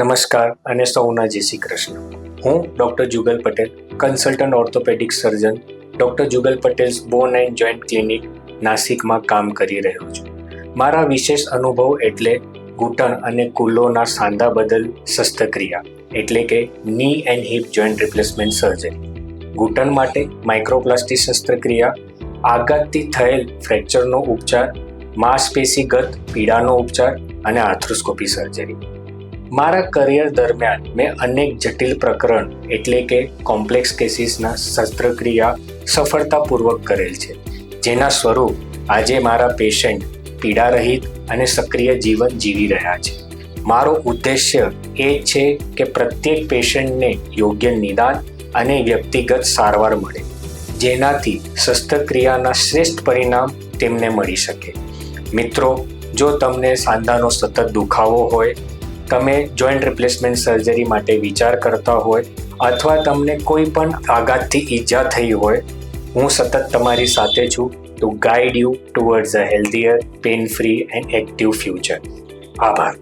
નમસ્કાર અને સૌના જય શ્રી કૃષ્ણ. હું doctor Jugal Patel, consultant orthopaedic surgeon, doctor Jugal Patel's bone and joint clinic નાસિકમાં કામ કરી રહ્યો છું. મારા વિશેષ અનુભવ એટલે ઘૂંટણ અને કુલ્લોના સાંધા બદલ શસ્ત્રક્રિયા, એટલે કે knee and hip joint replacement surgery. ઘૂંટણ માટે માઇક્રોપ્લાસ્ટી શસ્ત્રક્રિયા, આઘાતથી થયેલ ફ્રેક્ચરનો ઉપચાર, માંસપેશીગત પીડાનો ઉપચાર અને આર્થ્રોસ્કોપી સર્જરી. મારા કરિયર દરમિયાન મેં અનેક જટિલ પ્રકરણ, એટલે કે કોમ્પ્લેક્સ કેસીસના શસ્ત્રક્રિયા સફળતાપૂર્વક કરેલ છે. જેના સ્વરૂપ આજે મારા પેશન્ટ પીડારહિત અને સક્રિય જીવન જીવી રહ્યા છે. મારો ઉદ્દેશ્ય એ છે કે પ્રત્યેક પેશન્ટને યોગ્ય નિદાન અને વ્યક્તિગત સારવાર મળે, જેનાથી શસ્ત્રક્રિયાના શ્રેષ્ઠ પરિણામ તેમને મળી શકે. મિત્રો, જો તમને સાંધાનો સતત દુખાવો હોય તમે જોઈન્ટ રિપ્લેસમેન્ટ સર્જરી માટે વિચાર કરતા હોય અથવા તમને કોઈ પણ આઘાતથી ઈજા થઈ હોય, હું સતત તમારી સાથે છું to guide you towards a healthier pain free and active future આભાર.